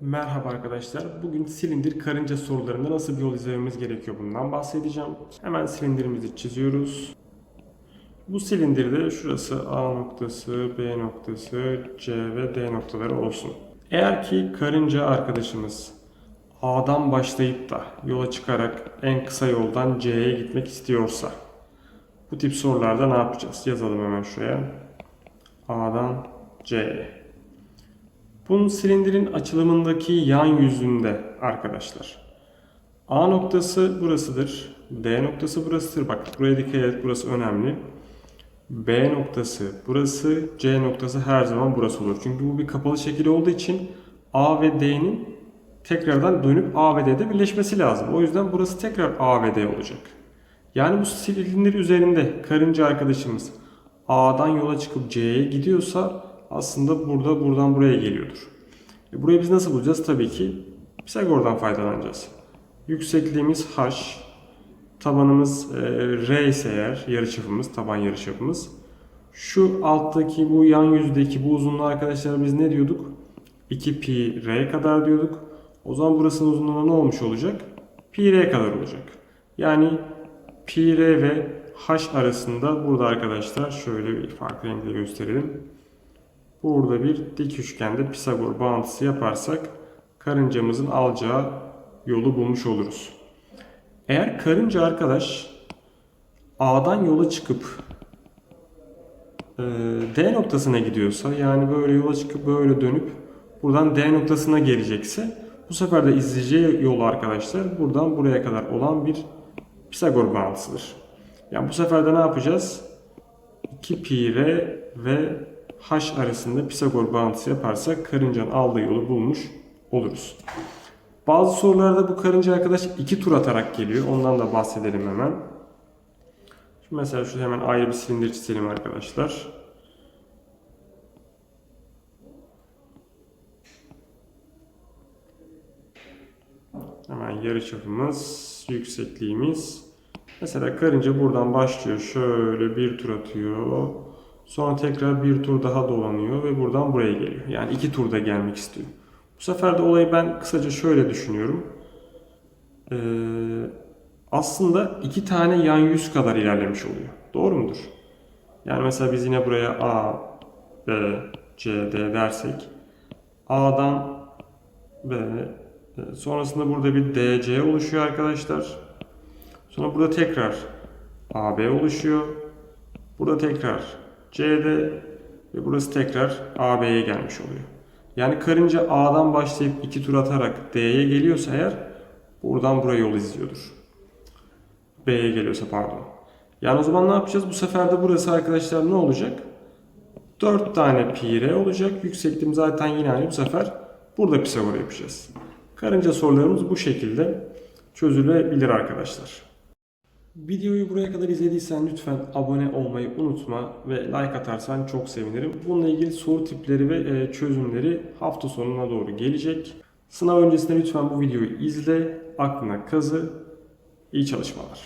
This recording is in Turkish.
Merhaba arkadaşlar. Bugün silindir karınca sorularında nasıl bir yol izlememiz gerekiyor bundan bahsedeceğim. Hemen silindirimizi çiziyoruz. Bu silindirde şurası A noktası, B noktası, C ve D noktaları olsun. Eğer ki karınca arkadaşımız A'dan başlayıp da yola çıkarak en kısa yoldan C'ye gitmek istiyorsa bu tip sorularda ne yapacağız? Yazalım hemen şuraya. A'dan C'ye. Bunun silindirin açılımındaki yan yüzünde arkadaşlar. A noktası burasıdır. D noktası burasıdır. Bak buraya dikkat et burası önemli. B noktası burası, C noktası her zaman burası olur. Çünkü bu bir kapalı şekil olduğu için A ve D'nin tekrardan dönüp A ve D'de birleşmesi lazım. O yüzden burası tekrar A ve D olacak. Yani bu silindir üzerinde karınca arkadaşımız A'dan yola çıkıp C'ye gidiyorsa aslında burada buradan buraya geliyordur. E burayı biz nasıl bulacağız? Tabii ki Pisagor'dan faydalanacağız. Yüksekliğimiz h, tabanımız e, r ise eğer yarıçapımız, taban yarıçapımız. Şu alttaki bu yan yüzdeki bu uzunluğu arkadaşlar biz ne diyorduk? 2 pi r kadar diyorduk. O zaman burasının uzunluğu ne olmuş olacak? Pi r kadar olacak. Yani pi r ve h arasında burada arkadaşlar şöyle bir farklı renkle gösterelim. Burada bir dik üçgende Pisagor bağıntısı yaparsak karıncamızın alacağı yolu bulmuş oluruz. Eğer karınca arkadaş A'dan yola çıkıp e, D noktasına gidiyorsa yani böyle yola çıkıp böyle dönüp buradan D noktasına gelecekse bu sefer de izleyeceği yol arkadaşlar buradan buraya kadar olan bir Pisagor bağıntısıdır. Yani bu sefer de ne yapacağız? 2 pi ve h arasında Pisagor bağıntısı yaparsak karıncanın aldığı yolu bulmuş oluruz. Bazı sorularda bu karınca arkadaş iki tur atarak geliyor. Ondan da bahsedelim hemen. Şimdi mesela şurada hemen ayrı bir silindir çizelim arkadaşlar. Hemen yarıçapımız, yüksekliğimiz. Mesela karınca buradan başlıyor. Şöyle bir tur atıyor. Sonra tekrar bir tur daha dolanıyor ve buradan buraya geliyor. Yani iki turda gelmek istiyor. Bu sefer de olayı ben kısaca şöyle düşünüyorum. Ee, aslında iki tane yan yüz kadar ilerlemiş oluyor. Doğru mudur? Yani mesela biz yine buraya A, B, C, D dersek A'dan B, e, sonrasında burada bir DC oluşuyor arkadaşlar. Sonra burada tekrar AB oluşuyor. Burada tekrar CD ve burası tekrar AB'ye gelmiş oluyor. Yani karınca A'dan başlayıp iki tur atarak D'ye geliyorsa eğer buradan buraya yol izliyordur. B'ye geliyorsa pardon. Yani o zaman ne yapacağız? Bu sefer de burası arkadaşlar ne olacak? 4 tane pi r olacak. Yüksekliğim zaten yine aynı bu sefer burada Pisagor yapacağız. Karınca sorularımız bu şekilde çözülebilir arkadaşlar. Videoyu buraya kadar izlediysen lütfen abone olmayı unutma ve like atarsan çok sevinirim. Bununla ilgili soru tipleri ve e, çözümleri hafta sonuna doğru gelecek. Sınav öncesinde lütfen bu videoyu izle, aklına kazı. İyi çalışmalar.